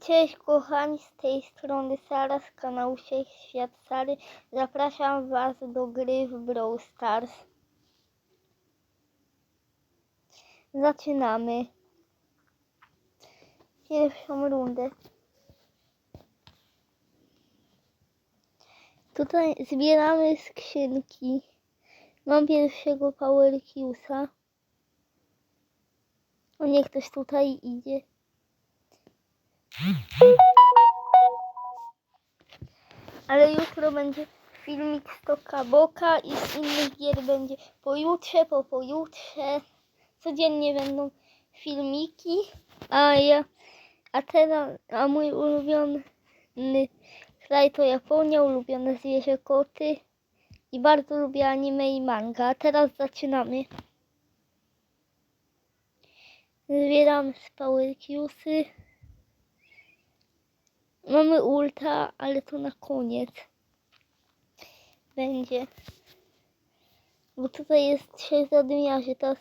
Cześć kochani, z tej strony Sara z kanału Świat Sary. Zapraszam Was do gry w Brawl Stars. Zaczynamy pierwszą rundę. Tutaj zbieramy skrzynki. Mam pierwszego Power Qsa. O nie, ktoś tutaj idzie. Ale jutro będzie filmik z Toka Boka i z innych gier będzie pojutrze, po pojutrze. Codziennie będą filmiki, a ja, a teraz, a mój ulubiony kraj to Japonia, ulubione zwierzę koty i bardzo lubię anime i manga. A teraz zaczynamy. Zbieram Qsy. Mamy ulta, ale to na koniec będzie. Bo tutaj jest trzech zadymiarzy, teraz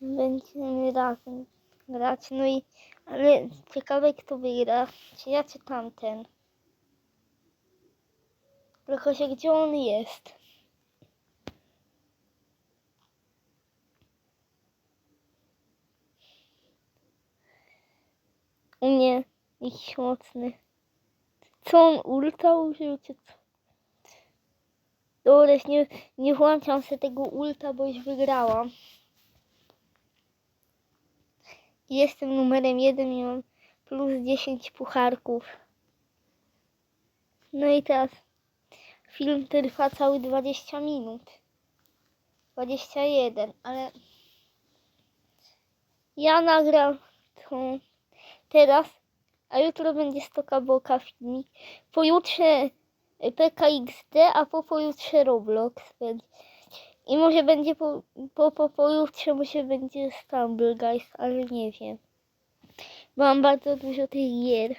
będziemy razem grać. No i, ale ciekawe kto wygra, czy ja, czy tamten. Tylko się gdzie on jest. U mnie jakiś mocny. Co on ulta użył, czy co? Dobra, nie, nie włączam sobie tego ulta, bo już wygrałam. Jestem numerem jeden i mam plus 10 pucharków. No i teraz film trwa cały 20 minut. 21, ale ja nagram to teraz, a jutro będzie Stoka Boka filmik. Pojutrze PKXD, a po pojutrze Roblox będzie. I może będzie po, po, po pojutrze może będzie Stumble Guys, ale nie wiem. Mam bardzo dużo tych gier.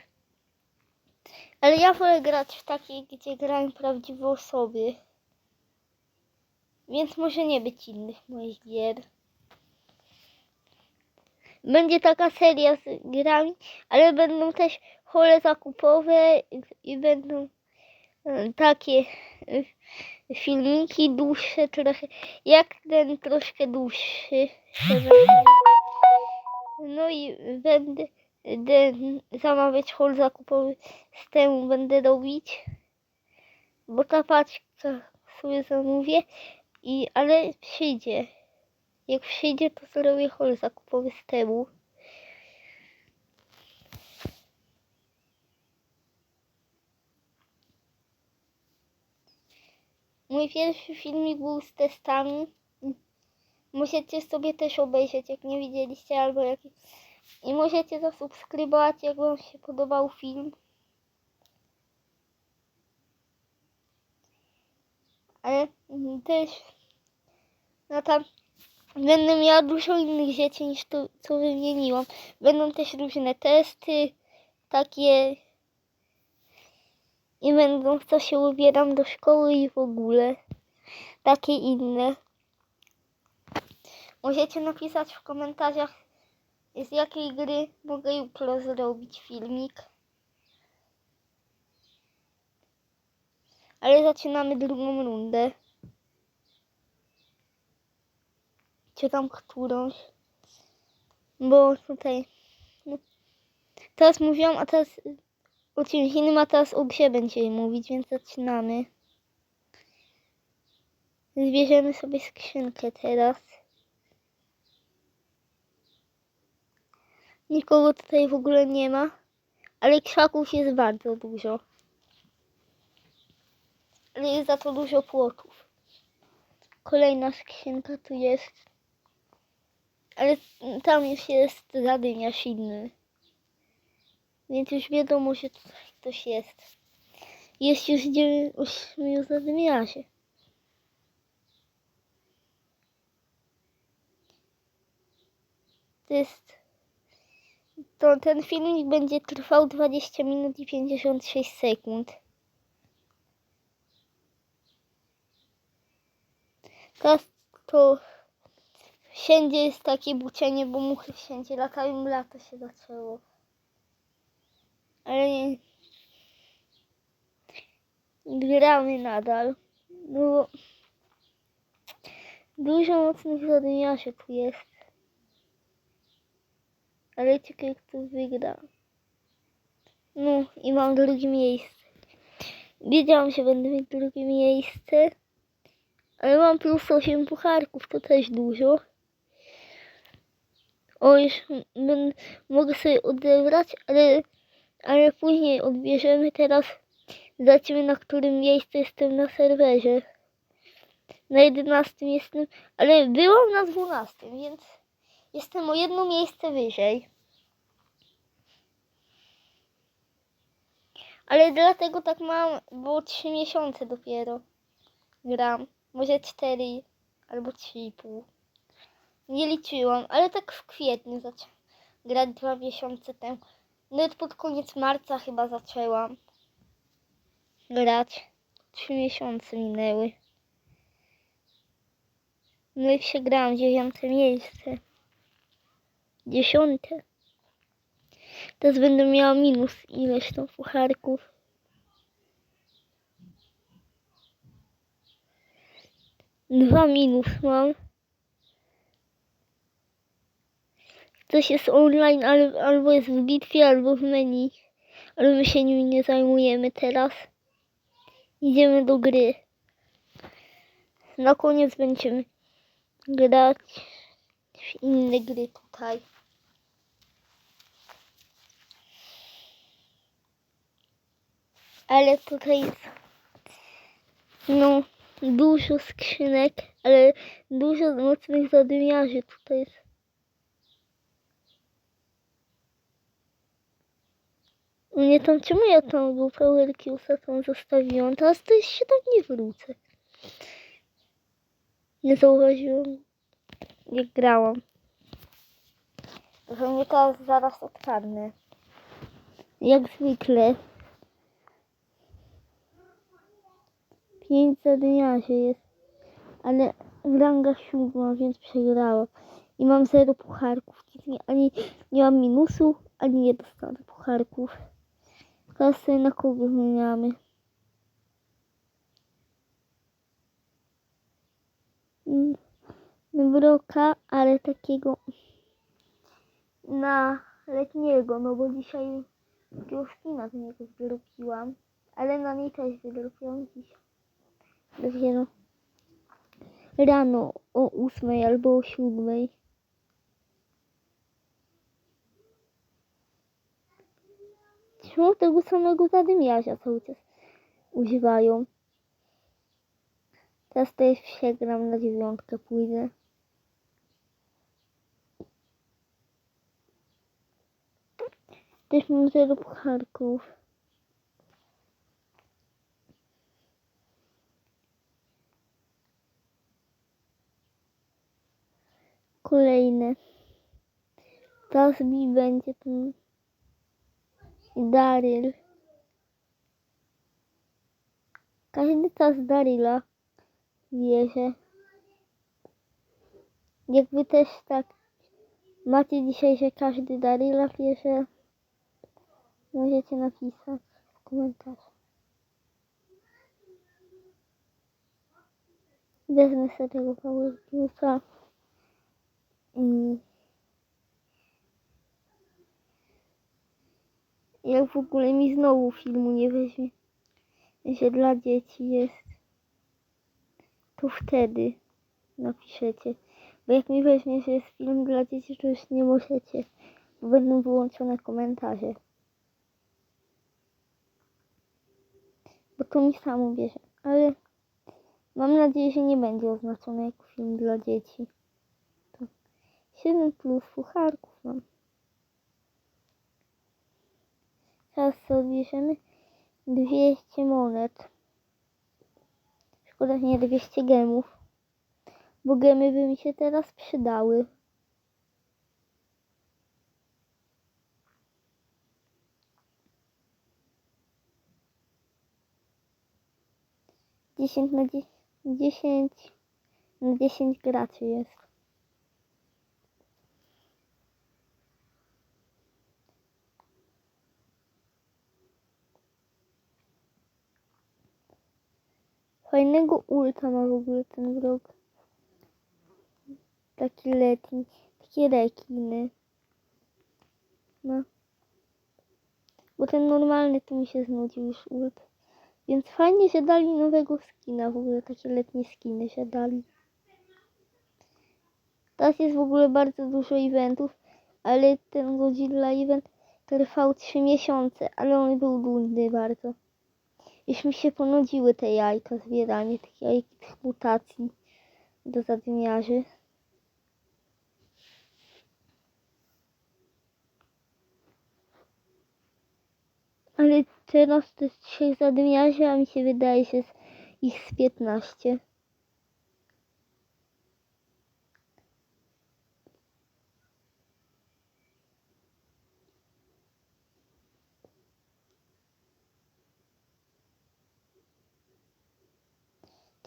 Ale ja wolę grać w takie, gdzie grają prawdziwe osoby. Więc może nie być innych moich gier. Będzie taka seria z grami, ale będą też hole zakupowe i, będą e, takie e, filmiki dłuższe trochę, jak ten troszkę dłuższy. No i będę, będę zamawiać hol zakupowy, z temu będę robić, bo ta paczka sobie zamówię, i, ale przyjdzie. Jak przyjdzie, to zrobię hol zakupowy z temu. Mój pierwszy filmik był z testami. Możecie sobie też obejrzeć, jak nie widzieliście, albo jak... I możecie zasubskrybować, jak wam się podobał film. Ale też... No tam będę miała dużo innych rzeczy niż to, co wymieniłam. Będą też różne testy, takie i będą w co się ubieram do szkoły i w ogóle. Takie inne. Możecie napisać w komentarzach z jakiej gry mogę jutro zrobić filmik. Ale zaczynamy drugą rundę. Czy tam którąś. Bo tutaj... No, teraz mówiłam, a teraz o czymś innym, a teraz o grze będziemy mówić, więc zaczynamy. Zbierzemy sobie skrzynkę teraz. Nikogo tutaj w ogóle nie ma, ale krzaków jest bardzo dużo. Ale jest za to dużo płotów. Kolejna skrzynka tu jest. Ale tam już jest zadymiarz inny. Więc już wiadomo, że tutaj ktoś jest. Jest już 8 zadymiarzy. To jest... To ten filmik będzie trwał 20 minut i 56 sekund. Teraz to wszędzie jest takie buczenie, bo muchy wszędzie latają, lato się zaczęło. ale nie... gramy nadal. No dużo mocnych zadymiarzy tu jest. Ale ciekawe kto wygra. No i mam drugie miejsce. Wiedziałam, że będę mieć drugie miejsce. Ale mam plus 8 pucharków, to też dużo. O, już m- mogę sobie odebrać, ale, ale później odbierzemy. Teraz zobaczymy, na którym miejscu jestem na serwerze. Na 11 jestem, ale byłam na 12, więc jestem o jedno miejsce wyżej. Ale dlatego tak mam, bo 3 miesiące dopiero gram. Może 4 albo 3,5. Nie liczyłam, ale tak w kwietniu zaczęłam grać dwa miesiące temu. Nawet pod koniec marca chyba zaczęłam grać. Trzy miesiące minęły. No i przegrałam dziewiąte miejsce. Dziesiąte. Teraz będę miała minus ileś tam pucharków. Dwa minus mam. Coś jest online, al- albo jest w bitwie, albo w menu. Ale my się nim nie zajmujemy teraz. Idziemy do gry. Na koniec będziemy grać w inne gry tutaj. Ale tutaj jest no dużo skrzynek, ale dużo mocnych zadymiarzy tutaj jest. Nie tam czemu ja tam był Power Qsa tam zostawiłam. Teraz to się tam nie wrócę. Nie zauważyłam jak grałam. Że mnie teraz zaraz odpadnę. Jak zwykle. Pięć zadymiarzy jest. Ale ranga siódma, więc przegrałam. I mam zero pucharków. Nie, ani nie mam minusu, ani nie dostanę pucharków. Teraz sobie na kogo zmieniamy. Mm, Broka, ale takiego na letniego, no bo dzisiaj takiego z niego wydropiłam. Ale na niej też wydropiłam dzisiaj. Dopiero rano o ósmej albo o siódmej. Czemu tego samego zadymiarza cały czas używają? Teraz jest przegram na dziewiątkę pójdę. Też mam zero pucharków. Kolejne. Teraz mi będzie ten Daryl. Każdy teraz Daryla bierze. Jak wy też tak macie dzisiaj, że każdy Daryla bierze, możecie napisać w komentarzu. Wezmę sobie tego Qsa i jak w ogóle mi znowu filmu nie weźmie, że dla dzieci jest, to wtedy napiszecie. Bo jak mi weźmie, że jest film dla dzieci, to już nie możecie, bo będą wyłączone komentarze. Bo to mi samo bierze, ale mam nadzieję, że nie będzie oznaczone jako film dla dzieci. To 7 plus pucharków mam. Teraz odbierzemy 200 monet. Szkoda, nie 200 gemów. Bo gemy by mi się teraz przydały. Dziesięć na dzie- dziesięć na dziesięć graczy jest. Fajnego ulta ma w ogóle ten wrog. Taki letni. Takie rekiny. No. Bo ten normalny to mi się znudził już ult. Więc fajnie, że dali nowego skina. W ogóle takie letnie skiny się dali. Teraz jest w ogóle bardzo dużo eventów, ale ten Godzilla event trwał 3 miesiące, ale on był nudny bardzo. Już mi się ponudziły te jajka, zbieranie tych jajek, tych mutacji do zadymiarzy. Ale teraz to jest trzech zadymiarzy, a mi się wydaje, że jest ich z 15.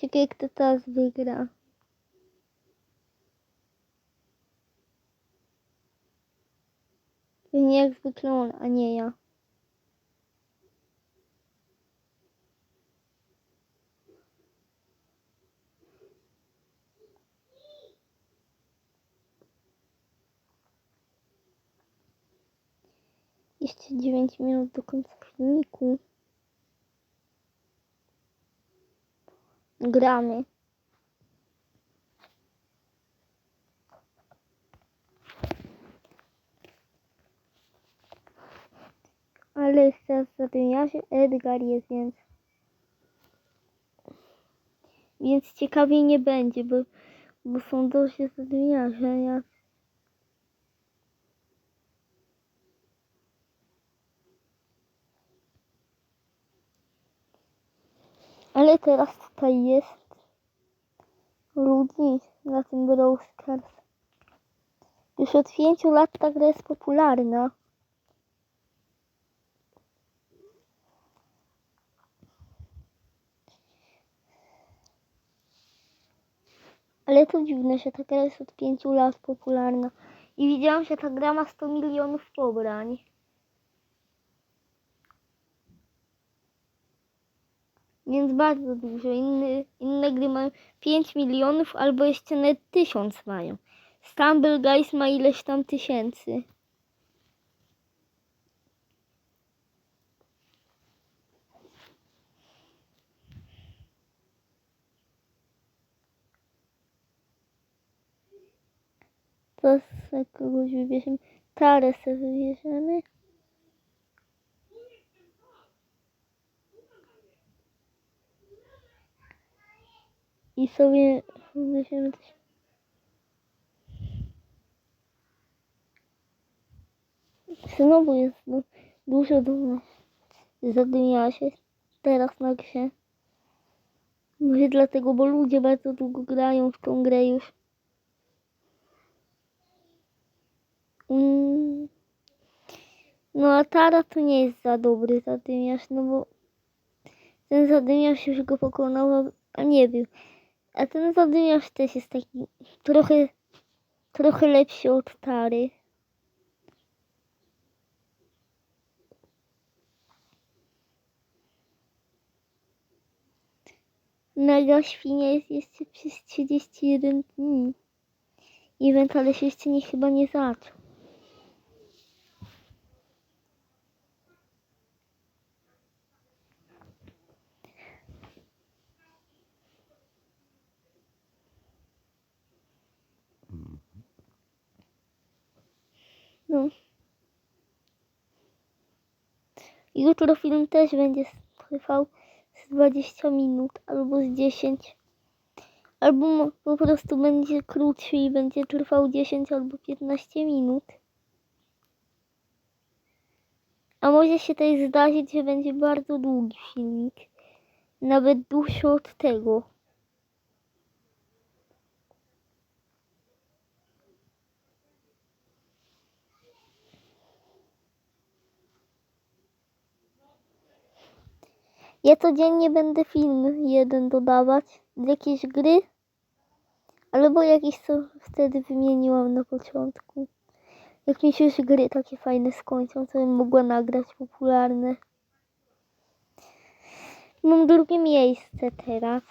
Ciekawe kto teraz wygra. Pewnie jak zwykle on, a nie ja. Jeszcze 9 minut do końca filmiku. Gramy. Ale jest teraz zadymiarzy, Edgar jest, więc... Więc ciekawiej nie będzie, bo, bo są dość zadymiarze. Ja... Ale teraz tutaj jest ludzi na tym Brawl. Już od pięciu lat ta gra jest popularna. Ale to dziwne, że ta gra jest od pięciu lat popularna. I widziałam, że ta gra ma 100 milionów pobrań. Więc bardzo dużo. Inny, inne gry mają 5 milionów albo jeszcze nawet 1000 mają. Stumble Guys ma ileś tam tysięcy. To sobie kogoś wybierzemy. Tarę sobie wybierzemy. I sobie wybierzemy coś. Znowu jest du- dużo dumno. Zadymiała się teraz na grze. Może dlatego, bo ludzie bardzo długo grają w tą grę już. Mm. No a Tara to nie jest za dobry zadymiarz, no bo ten zadymiarz już go pokonał, a nie wiem. A ten zadymiarz też jest taki trochę, trochę lepszy od Tary. Mega świnia jest jeszcze przez 31 dni. Event, ale się jeszcze nie chyba nie zaczął. No. Jutro film też będzie trwał z 20 minut albo z 10. Albo po prostu będzie krótszy i będzie trwał 10 albo 15 minut. A może się też zdarzyć, że będzie bardzo długi filmik. Nawet dłuższy od tego. Ja codziennie będę film jeden dodawać z jakiejś gry. Albo jakieś co wtedy wymieniłam na początku. Jak mi się już gry takie fajne skończą, to bym mogła nagrać popularne. Mam drugie miejsce teraz.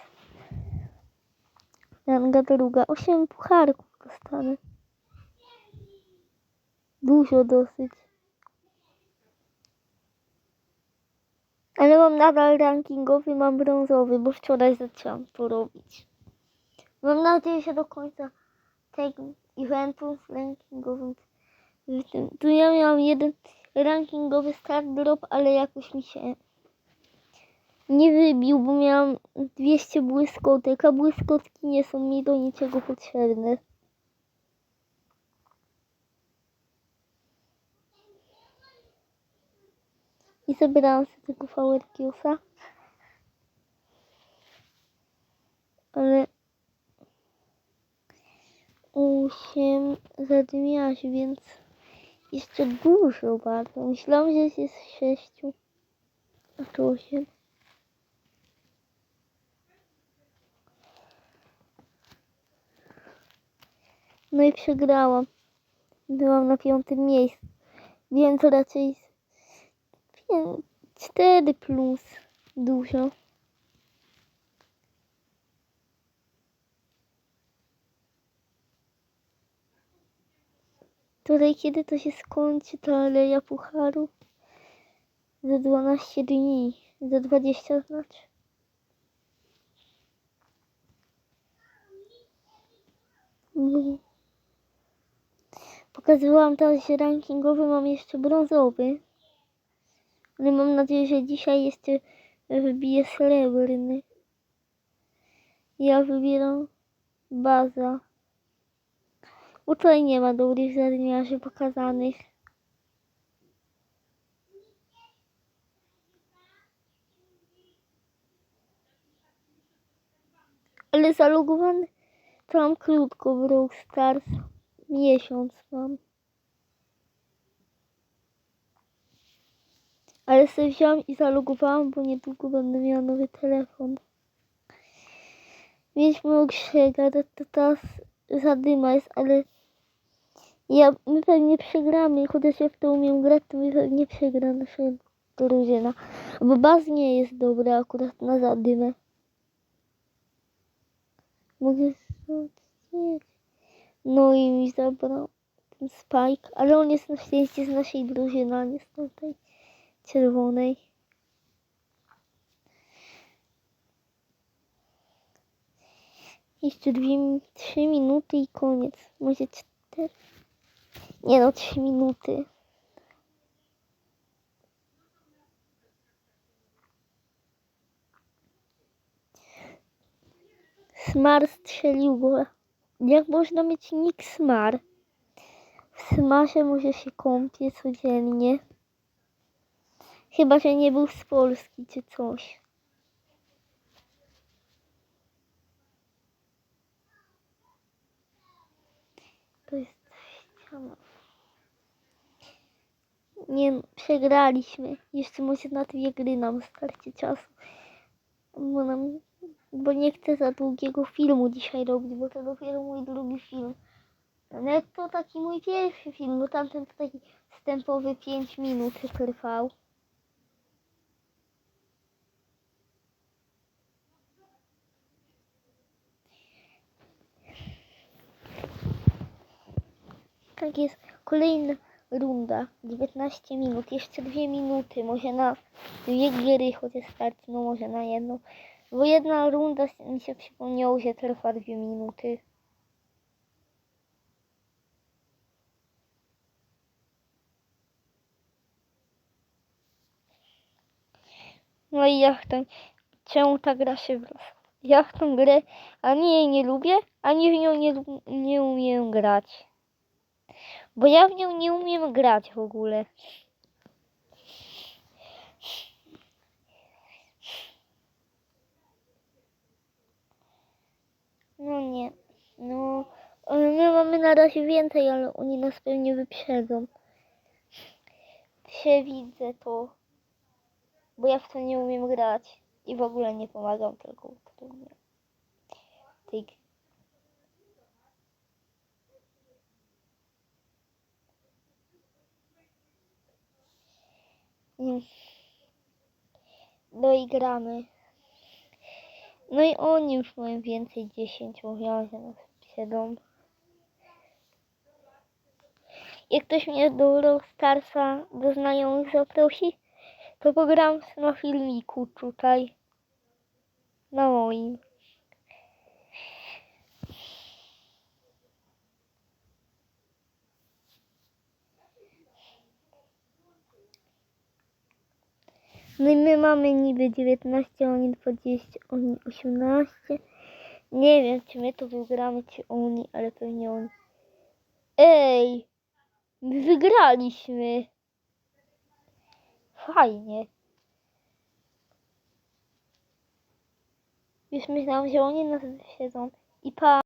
Ranga druga. Osiem pucharków dostanę. Dużo dosyć. Ale mam nadal rankingowy, mam brązowy, bo wczoraj zaczęłam to robić. Mam nadzieję, że do końca tego eventu rankingowym. Tu ja miałam jeden rankingowy start drop, ale jakoś mi się nie wybił, bo miałam 200 błyskotek, a błyskotki nie są mi do niczego potrzebne. I zebrałam sobie tego Powerkiusa. Ale 8 zadmiałaś, więc jeszcze dużo bardzo. Myślałam, że jest 6. A tu 8. No i przegrałam. Byłam na piątym miejscu. Więc raczej z- pię- 4 plus dużo. Tutaj kiedy to się skończy ta aleja pucharu? Za 12 dni. Za 20 znaczy. Pokazywałam teraz, rankingowy mam jeszcze brązowy. Ale mam nadzieję, że dzisiaj jeszcze wybiję srebrny. Ja wybieram baza. Bo tutaj nie ma dobrych zadniarzy pokazanych. Ale zalogowany to mam krótko w Brawl Stars. Miesiąc mam. Ale sobie wziąłam i zalogowałam, bo niedługo będę miała nowy telefon. Mieliśmy ogrzega, to, to teraz zadyma jest, ale ja, my pewnie przegramy, chociaż ja w to umiem grać, to my pewnie przegra nasza drużyna. Bo baz nie jest dobra akurat na zadymę. Mogę zrobić. No i mi zabrał ten Spike, ale on jest na szczęście z naszej drużyny, a nie z tej czerwonej. Jeszcze dwie, trzy minuty i koniec. Może cztery? Nie no, trzy minuty. Smar strzelił go. Jak można mieć nick Smar? W Smarze może się kąpie codziennie. Chyba, że nie był z Polski czy coś. To jest ściana. Nie, przegraliśmy. Jeszcze może na dwie gry nam starczy czasu. Bo, nam, bo nie chcę za długiego filmu dzisiaj robić, bo to dopiero mój drugi film. Nawet to taki mój pierwszy film, bo tamten to taki wstępowy 5 minut trwał. Tak jest. Kolejna runda. 19 minut. Jeszcze dwie minuty. Może na dwie gry chociaż starczy. No może na jedną. Bo jedna runda mi się przypomniało, że trwa dwie minuty. No i jak to, czemu ta gra się wraca? Ja w tą grę ani jej nie lubię, ani w nią nie, nie umiem grać. Bo ja w nią nie umiem grać w ogóle. No nie. No. My mamy na razie więcej, ale oni nas pewnie wyprzedzą. Przewidzę to. Bo ja w to nie umiem grać. I w ogóle nie pomagam tylko utrudniam. Tej No i gramy. No i oni już mają więcej 10 razy nas siedzą. Jak ktoś mnie do Rockstarsa do znajomych zaprosi, to pogram na filmiku tutaj. Na moim. No i my mamy niby 19, oni 20, oni 18. Nie wiem, czy my to wygramy, czy oni, ale pewnie oni. Ej! My wygraliśmy! Fajnie. Już myślałam, że oni nas siedzą. I pa.